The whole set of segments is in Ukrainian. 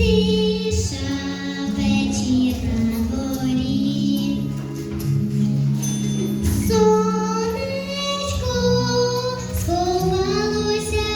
Тиша вечір на сонечко сховалося.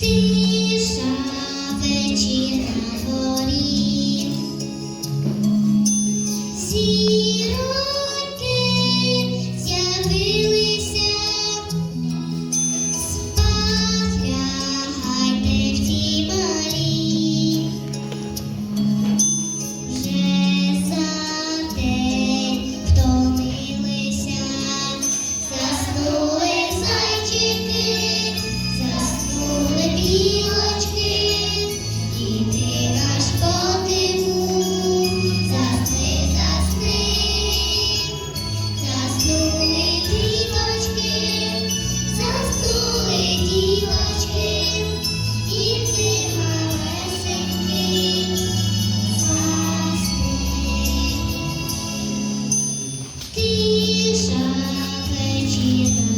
Тиша вечірня. тиша вечірна.